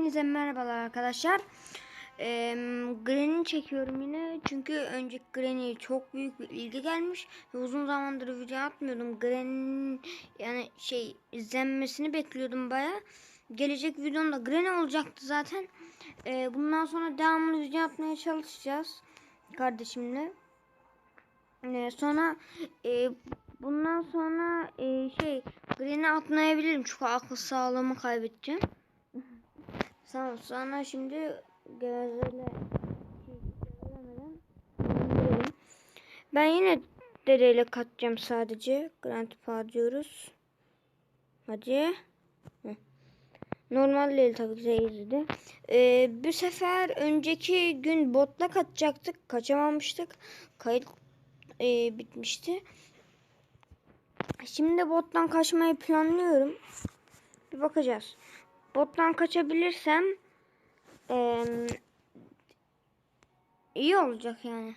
Hepinize merhabalar arkadaşlar. Ee, Granny çekiyorum yine. Çünkü önceki Granny'ye çok büyük bir ilgi gelmiş. Ve uzun zamandır video atmıyordum. Granny'nin yani şey izlenmesini bekliyordum baya. Gelecek videomda Granny olacaktı zaten. Ee, bundan sonra devamlı video atmaya çalışacağız. Kardeşimle. Ee, sonra e, bundan sonra e, şey Granny atmayabilirim. Çünkü akıl sağlığımı kaybedeceğim. Tamam sonra şimdi indirelim. Ben yine dedeyle katacağım sadece. Grandpa diyoruz. Hadi. Heh. Normal değil tabii ki. Ee, bu sefer önceki gün botla kaçacaktık. Kaçamamıştık. Kayıt e, bitmişti. Şimdi bottan kaçmayı planlıyorum. Bir bakacağız. Bottan kaçabilirsem eee, iyi olacak yani.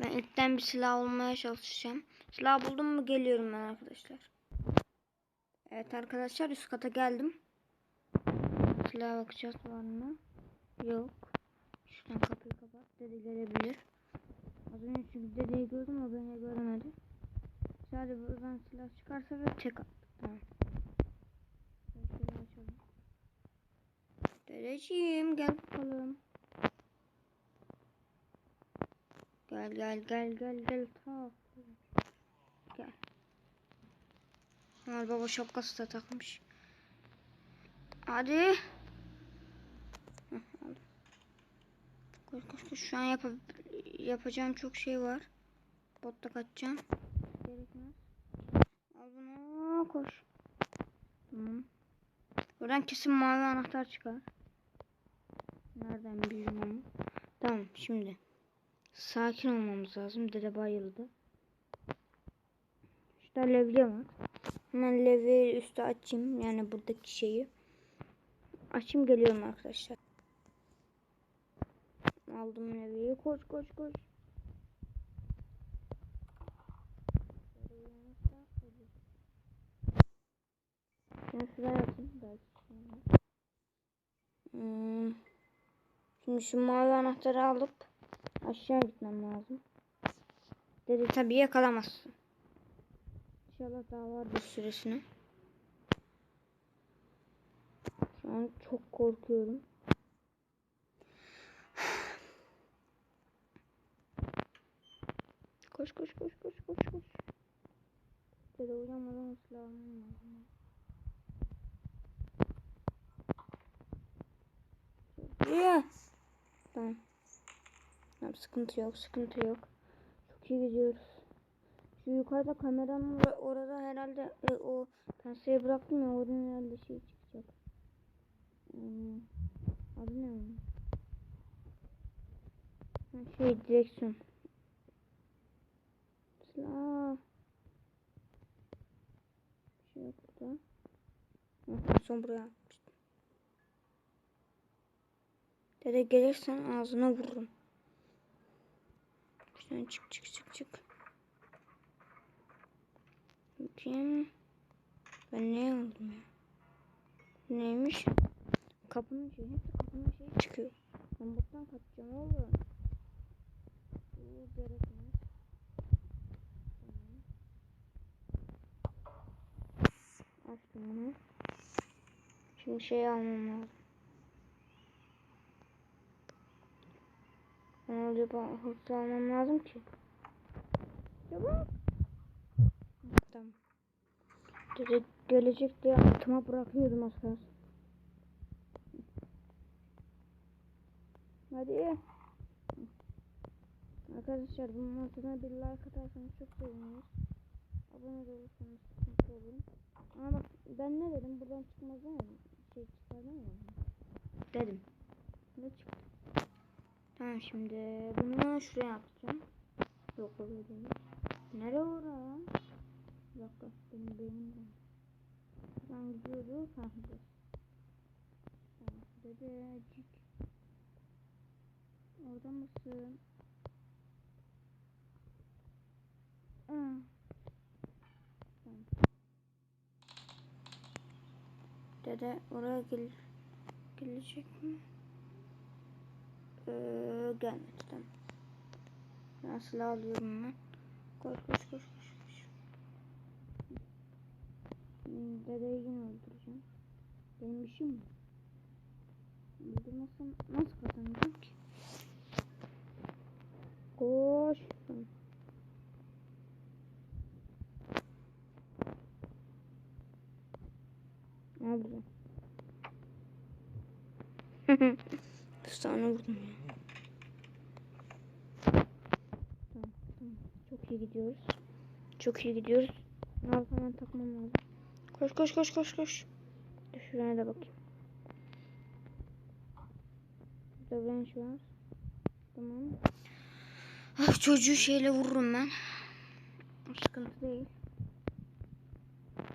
Ben ilkten bir silah olmaya çalışacağım. Silah buldum mu geliyorum ben arkadaşlar. Evet arkadaşlar üst kata geldim. Silah bakacağız var mı? Yok. Şuradan kapıyı kapat. Dede gelebilir. Az önce çünkü dedeyi gördüm o beni göremedi. Sadece buradan silah çıkarsa ve tek attık. Tamam. Dedeciğim gel bakalım. Gel gel gel gel gel. Ta. Gel. Noel Baba şapkası da takmış. Hadi. Koş koş koş. Şu an yap yapacağım çok şey var. Botta kaçacağım. Gerekmez. Al bunu koş. Tamam. Buradan kesin mavi anahtar çıkar. Nereden onu? Tamam şimdi. Sakin olmamız lazım. Dede bayıldı. Şurada levye var. Hemen levyeyi üstü açayım. Yani buradaki şeyi. Açayım geliyorum arkadaşlar. Aldım levyeyi. Koş koş koş. Şimdi şuraya. Belki sonra. Hmm. Şimdi şu mavi anahtarı alıp aşağı gitmem lazım. Dedi tabii yakalamazsın. İnşallah daha var bir süresine. Şu an çok korkuyorum. Koş koş koş koş koş koş. Dede uyanmadan silahım lazım. Yeah. Tamam. Tamam sıkıntı yok sıkıntı yok. Çok iyi gidiyoruz. Şu yukarıda kameranın or- orada herhalde e, o penseyi bıraktım ya oradan herhalde şey çıkacak. Hmm. Adı ne onun? Şey direksiyon. Silah. Bir şey yok burada. Son buraya atmıştım. Dede gelirsen ağzına vururum. Şuradan çık çık çık çık. Bakayım. Ben ne aldım ya? Neymiş? Kapının şeyi. Hep kapının şeyi çıkıyor. Ben buradan kaçacağım oğlum. Bu gerekmez. Açtım bunu. Şimdi şey almam lazım. Oluyor ben hızlı almam lazım ki. Çabuk. Tamam. Gele gelecek diye altıma bırakıyordum az kalsın. Hadi. Arkadaşlar bunun altına bir like atarsanız çok seviniriz. Abone de olursanız mutlu olurum. Ama bak ben ne dedim buradan çıkmaz değil mi? Şey çıkar değil mi? Dedim. Ne çıktı? Tamam şimdi bunu şuraya atacağım. Yok öyle değil. Nereye oraya? Bir dakika benim beynim. Ben gidiyordu. Ha gidiyor. Tamam dedecik. Orada mısın? Dede oraya gel gelecek mi? Ee, gelmedi tamam. Silah alıyorum ben. Koş koş koş koş koş. Hmm, Dedeyi yine öldüreceğim. Benim işim mi? Öldürmezsem nasıl kazanacağım ki? Koş. Ne yapacağım? Üç tane vurdum ya. Tamam, tamam. Çok iyi gidiyoruz. Çok iyi gidiyoruz. Ne yapayım hemen takmam lazım. Koş koş koş koş koş. Şuraya da bakayım. Burada branch var. Tamam. Ah, çocuğu şeyle vururum ben. O sıkıntı değil.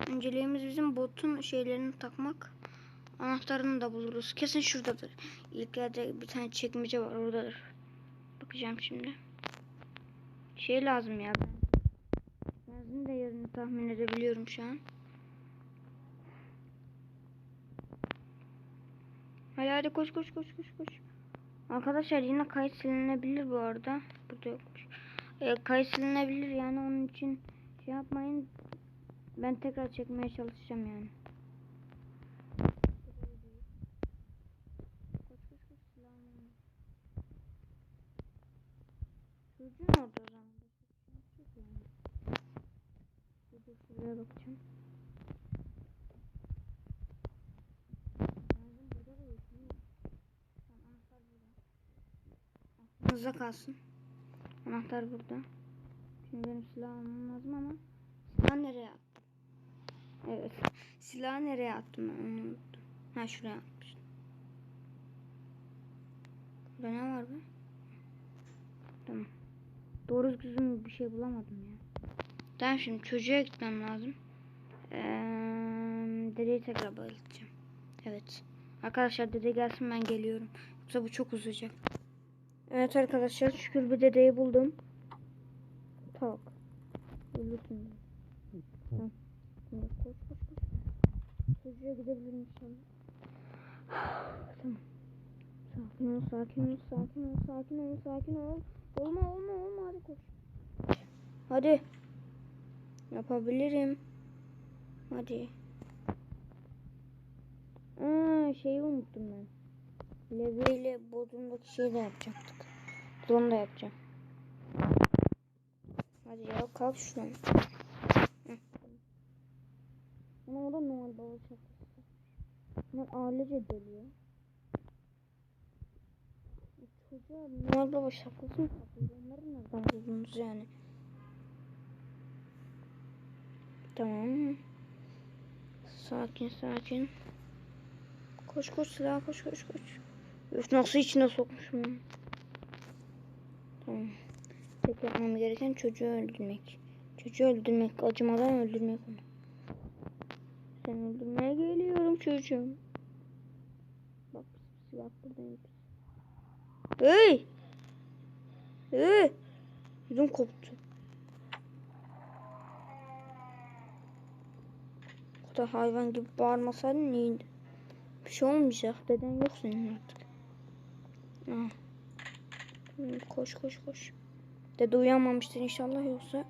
Önceliğimiz bizim botun şeylerini takmak. Anahtarını da buluruz. Kesin şuradadır. İlk yerde bir tane çekmece var oradadır. Bakacağım şimdi. Şey lazım ya. Ben. Benzin de yerini tahmin edebiliyorum şu an. Hadi hadi koş koş koş koş koş. Arkadaşlar yine kayıt silinebilir bu arada. Burada yokmuş. E, kayıt silinebilir yani onun için şey yapmayın. Ben tekrar çekmeye çalışacağım yani. Koş koş koş silahını al. Çocuğun orada o zaman. Çok yani. De şuraya bakacağım. Aklınızda kalsın. Anahtar burada. Şimdi benim silah almam lazım ama silah nereye attım? Evet. Silahı nereye attım ben onu unuttum. Ha şuraya atmıştım. Burada ne var be? Tamam. Doğru düzgün bir şey bulamadım ya. Tamam şimdi çocuğa gitmem lazım. Ee, dedeyi tekrar bayıltacağım. Evet. Arkadaşlar dede gelsin ben geliyorum. Yoksa bu çok uzayacak. Evet arkadaşlar şükür bir dedeyi buldum. Tak. Ölürsün. Koş koş koş. Çocuğa gidebilirim inşallah. tamam. Sakin ol, sakin ol, sakin ol, sakin ol, sakin ol. Olma, olma, olma. Hadi koş. Hadi. Yapabilirim. Hadi. Aa, şeyi unuttum ben. Levi ile Bodrum'daki şeyi de yapacaktık. Onu da yapacağım. Hadi ya kalk şuradan. Ama o da normal baba şapkası. Bunlar ailece deliyor. Çocuğa normal baba şapkası mı takıyor? Onları nereden buldunuz yani? Tamam. Sakin sakin. Koş koş silah koş koş koş. Üf nasıl içine sokmuşum. Tamam. Tek yapmam gereken çocuğu öldürmek. Çocuğu öldürmek. Acımadan öldürmek onu. Sen öldürmeye geliyorum çocuğum. Bak silah buradayım. Hey! Hey! Yüzüm koptu. Bu da hayvan gibi bağırmasaydın iyiydi. Bir şey olmayacak. Deden yok senin artık. Ah. Hmm, Koş koş koş. Dede uyanmamıştır inşallah yoksa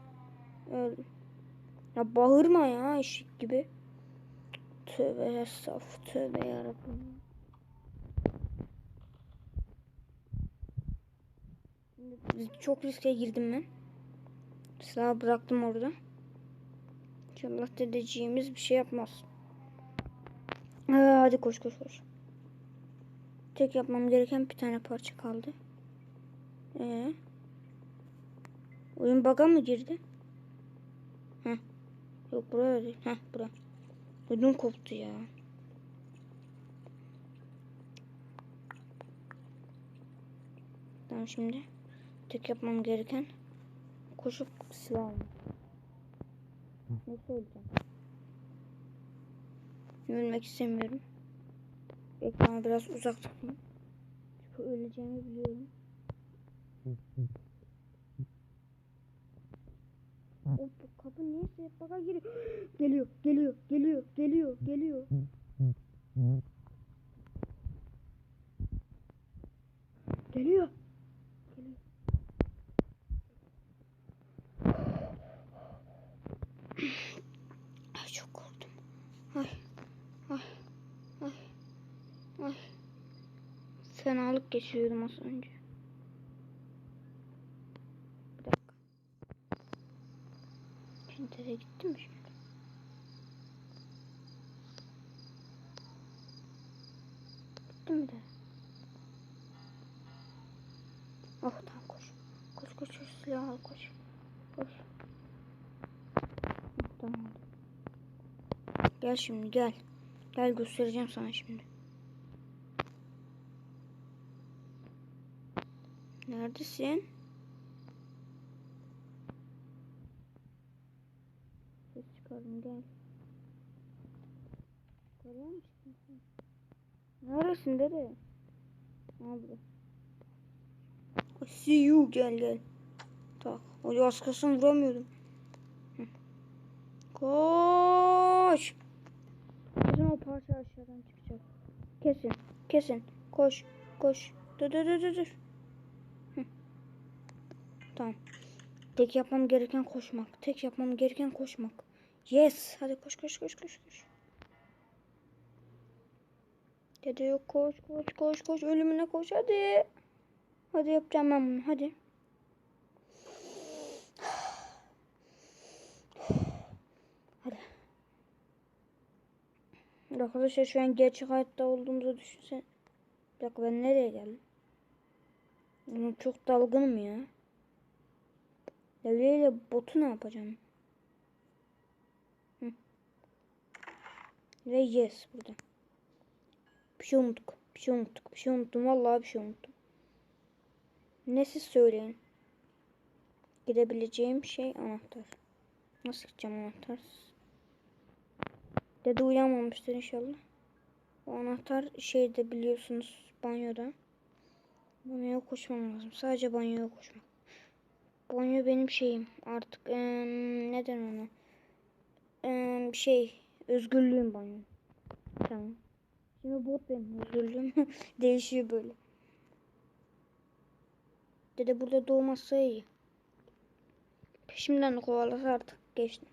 öldüm. Ya bağırma ya eşik gibi. Tövbe estağfurullah. Tövbe yarabbim. Çok riske girdim ben. Silahı bıraktım orada. İnşallah dedeciğimiz bir şey yapmaz. Aa, hadi koş koş koş. Tek yapmam gereken bir tane parça kaldı. Ee, oyun bug'a mı girdi? Heh. Yok buraya değil. Heh bura. Ödüm koptu ya. Tamam şimdi. Tek yapmam gereken koşup silah almak. Ne söyleyeceğim? Ölmek istemiyorum. Ekranı biraz uzak tutayım. Çünkü öleceğimi biliyorum. O bu kapı niye hep baka giriyor? Geliyor, geliyor, geliyor, geliyor. Geliyor. Geliyor. Fenalık geçiriyordum az önce. Bir dakika. Dede gitti mi şimdi? Gitti mi de? Oh tamam koş. Koş koş koş silah al koş. Koş. Tamam. Gel şimdi gel. Gel göstereceğim sana şimdi. Neredesin? Ses çıkardım gel. Görüyor musun sen? Neredesin dede? Burada. I see you gel gel. Tak. O az kalsın vuramıyordum. Hı. Koş. Kesin o parça aşağıdan çıkacak. Kesin. Kesin. Koş. Koş. Dur dur dur dur. Tamam. Tek yapmam gereken koşmak. Tek yapmam gereken koşmak. Yes. Hadi koş koş koş koş koş. Dede yok koş koş koş koş ölümüne koş hadi. Hadi yapacağım ben bunu hadi. Hadi. Arkadaşlar şu an gerçek hayatta olduğumuzu düşünsen. Bir dakika ben nereye geldim? Çok dalgınım ya. Devleyle botu ne yapacağım? Hı. Ve yes burada. Bir şey unuttuk. Bir şey unuttuk. Bir şey unuttum. Vallahi bir şey unuttum. Ne siz söyleyin. Gidebileceğim şey anahtar. Nasıl gideceğim anahtar? Dede uyanmamıştır inşallah. O anahtar şeyde biliyorsunuz banyoda. Banyoya koşmam lazım. Sadece banyoya koşmak. Banyo benim şeyim. Artık ee, neden ona? Ee, şey özgürlüğüm banyo. Tamam. Şimdi bot benim özgürlüğüm. Değişiyor böyle. Dede burada doğmazsa iyi. Peşimden kovalasa artık geçtim.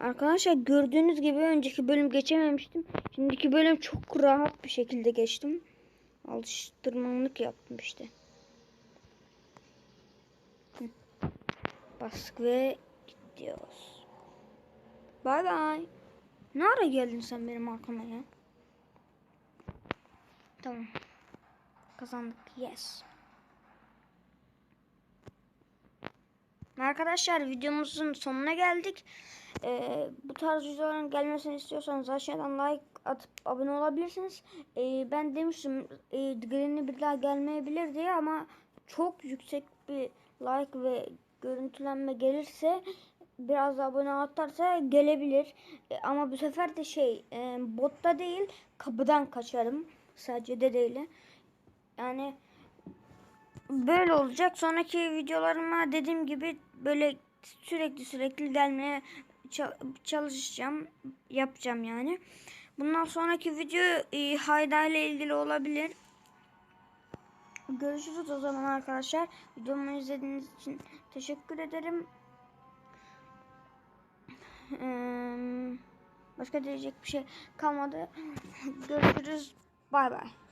Arkadaşlar gördüğünüz gibi önceki bölüm geçememiştim. Şimdiki bölüm çok rahat bir şekilde geçtim. Alıştırmalık yaptım işte. Bastık ve gidiyoruz. Bay bay. Ne ara geldin sen benim arkama ya? Tamam. Kazandık. Yes. Arkadaşlar videomuzun sonuna geldik. Ee, bu tarz videoların gelmesini istiyorsanız aşağıdan like atıp abone olabilirsiniz. Ee, ben demiştim e, Granny bir daha gelmeyebilir diye ama çok yüksek bir like ve görüntülenme gelirse biraz abone atarsa gelebilir. E, ama bu sefer de şey e, botta değil kapıdan kaçarım sadece dedeyle. Yani böyle olacak. Sonraki videolarıma dediğim gibi böyle sürekli sürekli gelmeye çalışacağım. Yapacağım yani. Bundan sonraki video e, Hayda ile ilgili olabilir. Görüşürüz o zaman arkadaşlar. Videomu izlediğiniz için teşekkür ederim. Başka diyecek bir şey kalmadı. Görüşürüz. Bay bay.